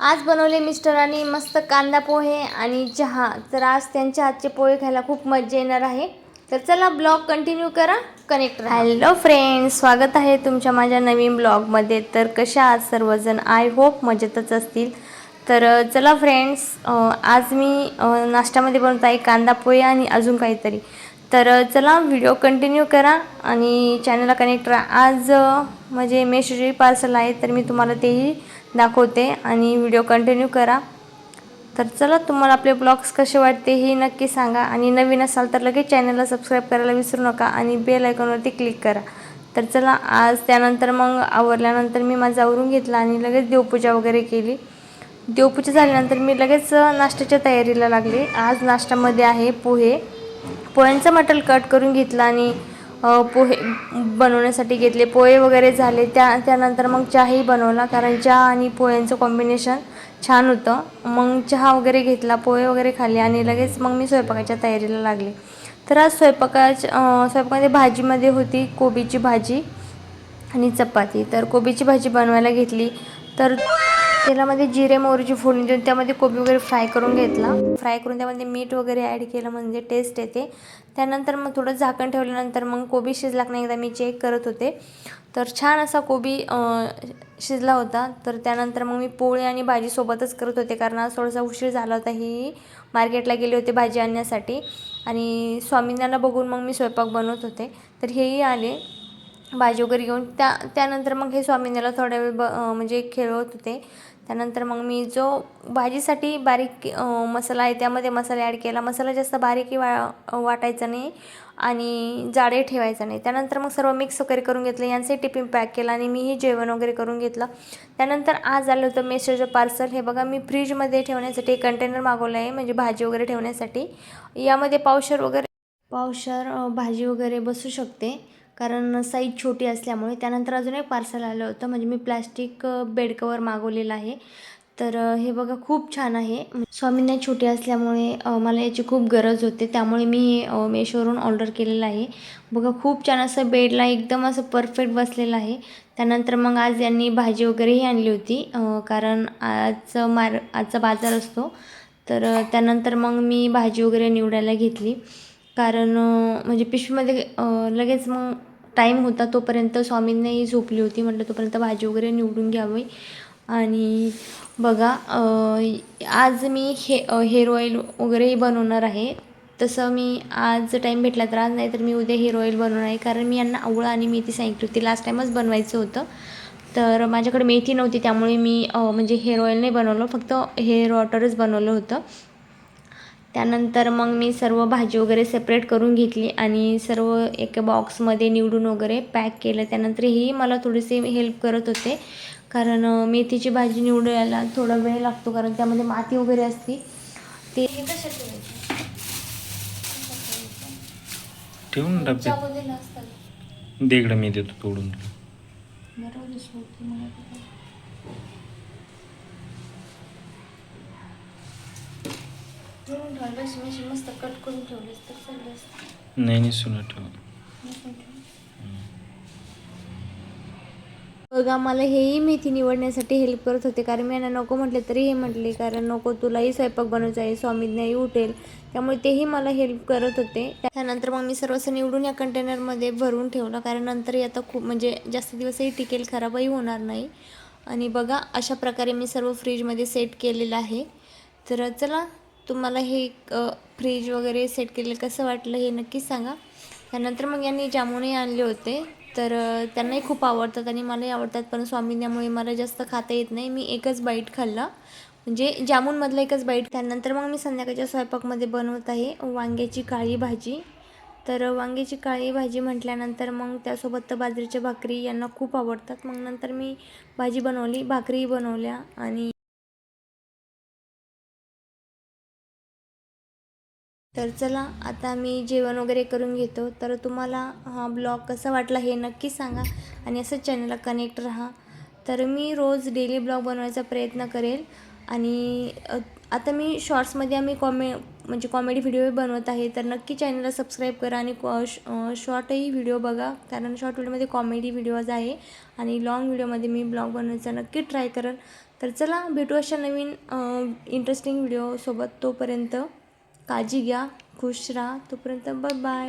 आज बनवले मिस्टरांनी मस्त कांदा पोहे आणि चहा. तर आज त्यांच्या हातचे पोहे खायला खूप मजा येणार आहे. तर चला ब्लॉग कंटिन्यू करा कनेक्ट राहा. हॅलो फ्रेंड्स स्वागत आहे तुमच्या माझ्या नवीन ब्लॉगमध्ये. तर कशा आज सर्वजण? आय होप मजेतच असतील. तर चला फ्रेंड्स आज मी नाश्त्यामध्ये बनवत आहे कांदा पोहे आणि अजून काहीतरी. तर चला व्हिडिओ कंटिन्यू करा आणि चॅनलला कनेक्ट राहा. आज म्हणजे मेशरी पार्सल आहे तर मी तुम्हाला तेही दाखवते आणि व्हिडिओ कंटिन्यू करा. तर चला तुम्हाला आपले ब्लॉग्स कसे वाटते हे नक्की सांगा आणि नवीन असाल तर लगेच चॅनलला सबस्क्राईब करायला विसरू नका आणि बेल आयकॉनवरती क्लिक करा. तर चला आज त्यानंतर मग आवरल्यानंतर मी माझा आवरून घेतलं आणि लगेच देवपूजा वगैरे केली. देवपूजा झाल्यानंतर मी लगेच नाश्त्याच्या तयारीला लागले. आज नाश्त्यामध्ये आहे पोहे. पोह्यांचं मटल कट करून घेतला आणि पोहे बनवण्यासाठी घेतले. पोहे वगैरे झाले. त्या त्यानंतर मग चहाही बनवला कारण चहा आणि पोह्यांचं कॉम्बिनेशन छान होतं. मग चहा वगैरे घेतला पोहे वगैरे खाल्ले आणि लगेच मग मी स्वयंपाकाच्या तयारीला लागले. तर आज स्वयंपाकाच्या स्वयंपाकामध्ये भाजीमध्ये होती कोबीची भाजी आणि चपाती. तर कोबीची भाजी बनवायला घेतली. तर तेलामध्ये जिरे मोहरीची फोडणी देऊन त्यामध्ये कोबी वगैरे फ्राय करून घेतला. फ्राय करून त्यामध्ये मीठ वगैरे ॲड केलं म्हणजे टेस्ट येते. त्यानंतर मग थोडं झाकण ठेवल्यानंतर मग कोबी शिजला की नाही एकदा मी चेक करत होते. तर छान असा कोबी शिजला होता. तर त्यानंतर मग मी पोळी आणि भाजी सोबतच करत होते कारण आज थोडासा उशीर झाला होता ही मार्केटला गेले होते भाजी आणण्यासाठी. आणि स्वामींना बघून मग मी स्वयंपाक बनवत होते. तर हेही आले. भाजी वगैरे घेऊन त्या त्यानंतर मग हे स्वामींनाला थोड्या वेळ ब म्हणजे खेळवत होते. त्यानंतर मग मी जो भाजीसाठी बारीक मसाला आहे त्यामध्ये मसाला ॲड केला. मसाला जास्त बारीकही वा वाटायचा नाही आणि जाडे ठेवायचा नाही. त्यानंतर मग सर्व मिक्स वगैरे करून घेतलं यांचंही टिफिन पॅक केलं आणि मीही जेवण वगैरे करून घेतलं. त्यानंतर आज आलं होतं मेसेजचं पार्सल हे बघा मी फ्रीजमध्ये ठेवण्यासाठी कंटेनर मागवलं आहे म्हणजे भाजी वगैरे ठेवण्यासाठी. यामध्ये पावशर वगैरे पावशर भाजी वगैरे बसू शकते. कारण साईज छोटी असल्यामुळे त्यानंतर अजून एक पार्सल आलं होतं. म्हणजे मी प्लॅस्टिक बेड कवर मागवलेलं आहे. तर हे बघा खूप छान आहे. म्हणजे स्वामींना छोटी असल्यामुळे मला याची खूप गरज होते. त्यामुळे मी हे मेशोवरून ऑर्डर केलेलं आहे. बघा खूप छान असं बेडला एकदम असं परफेक्ट बसलेलं आहे. त्यानंतर मग आज यांनी भाजी वगैरेही आणली होती. कारण आजचं मार आजचा बाजार असतो. तर त्यानंतर मग मी भाजी वगैरे निवडायला घेतली. कारण म्हणजे पिशवीमध्ये लगेच मग टाईम होता तोपर्यंत स्वामींनाही झोपली होती. म्हटलं तोपर्यंत भाजी वगैरे निवडून घ्यावी. आणि बघा आज मी हे हेअर ऑइल वगैरेही बनवणार आहे. तसं मी आज टाईम भेटला तर आज नाही तर मी उद्या हेअर ऑइल बनवणार आहे. कारण मी यांना आवळा आणि मेथी सांगितली होती. लास्ट टाईमच बनवायचं होतं. तर माझ्याकडे मेथी नव्हती. त्यामुळे मी म्हणजे हेअर ऑइल नाही बनवलं. फक्त हेअर वॉटरच बनवलं होतं. त्यानंतर मग मी सर्व भाजी वगैरे सेपरेट करून घेतली आणि सर्व एका बॉक्समध्ये निवडून वगैरे पॅक केलं. त्यानंतर ही मला थोडीशी हेल्प करत होते. कारण मेथीची भाजी निवडायला थोडा वेळ लागतो कारण त्यामध्ये माती वगैरे असते. ते ठेवून डब्यात. चापोतेला असतात दे इकडं मी देतो तोडून. तुला बरोबर सोडते मला ते. ठेवून ठेवायला बस मी अशी मस्त कट करून ठेवलीस तर चाललं असतं. नाही नाही सुना ठेव बघा मला हेही मेथी निवडण्यासाठी हेल्प करत होते कारण मी यांना नको म्हटले तरी हे म्हटले कारण नको तुलाही स्वयंपाक बनवायचा आहे स्वामीज्ञाही उठेल. त्यामुळे तेही मला हेल्प करत होते. त्यानंतर मग मी सर्वस्व निवडून या कंटेनरमध्ये भरून ठेवलं कारण नंतरही आता खूप म्हणजे जास्त दिवसही टिकेल खराबही होणार नाही. आणि बघा अशा प्रकारे मी सर्व फ्रीजमध्ये सेट केलेलं आहे. तर चला तुम्हाला हे फ्रीज वगैरे सेट केलेलं कसं वाटलं हे नक्कीच सांगा. त्यानंतर मग यांनी जामुनही आणले होते. तर त्यांनाही खूप आवडतात आणि मलाही आवडतात. पण स्वामींच्यामुळे मला जास्त खाता येत नाही. मी एकच बाईट खाल्ला. म्हणजे जामुनमधला एकच बाईट त्यानंतर मग मी संध्याकाळच्या स्वयंपाकमध्ये बनवत आहे वांग्याची काळी भाजी. तर वांग्याची काळी भाजी म्हटल्यानंतर मग त्यासोबत तर बाजरीच्या भाकरी यांना खूप आवडतात. मग नंतर मी भाजी बनवली भाकरीही बनवल्या आणि तर चला आता मी जेवण वगैरे करून घेतो. तर तुम्हाला हा ब्लॉग कसा वाटला हे नक्की सांगा आणि असंच चॅनलला कनेक्ट राहा. तर मी रोज डेली ब्लॉग बनवायचा प्रयत्न करेल आणि आता मी शॉर्ट्समध्ये आम्ही कॉमे म्हणजे कॉमेडी व्हिडिओ बनवत आहे. तर नक्की चॅनलला सबस्क्राईब करा आणि कॉ शॉर्टही व्हिडिओ बघा. कारण शॉर्ट व्हिडिओमध्ये कॉमेडी व्हिडिओज आहे आणि लॉंग व्हिडिओमध्ये मी ब्लॉग बनवायचा नक्की ट्राय करेन. तर चला भेटू अशा नवीन इंटरेस्टिंग व्हिडिओसोबत तोपर्यंत. काळजी घ्या खुश राहा. तोपर्यंत बाय बाय